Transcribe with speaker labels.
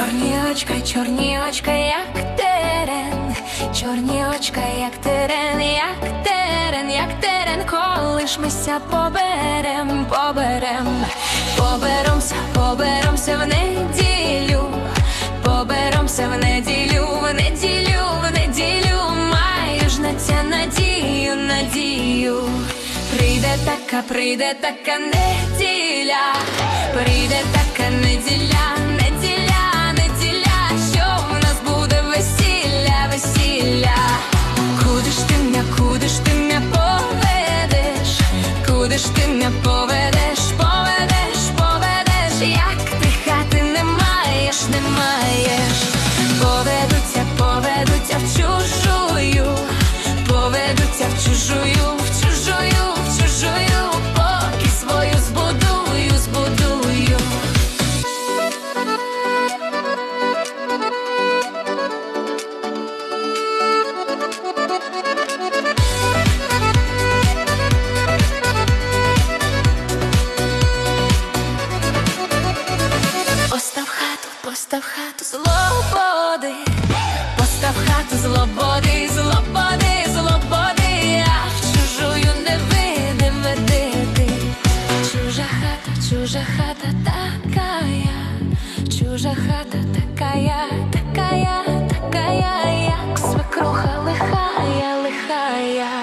Speaker 1: очка, чорні очка, як терен, чорні очка, як терен, як терен, як терен, коли ж мися поберем, поберем, поберемся, поберемся в неділю, поберемся в неділю, в неділю, в неділю, маєш на це надію, надію. Прийде така, прийде така неділя, прийде така неділя, Ти мене поведеш, поведеш, поведеш, як ти хати не маєш, не маєш, поведуться, поведуться в чужую, поведуться в чужую. Постав хату злободи, постав хату злободи, злободи, злободи, а в чужую не вийде ведити. Чужа хата, чужа хата такая, чужа хата такая, такая, такая, як свекруха лихая, лихая.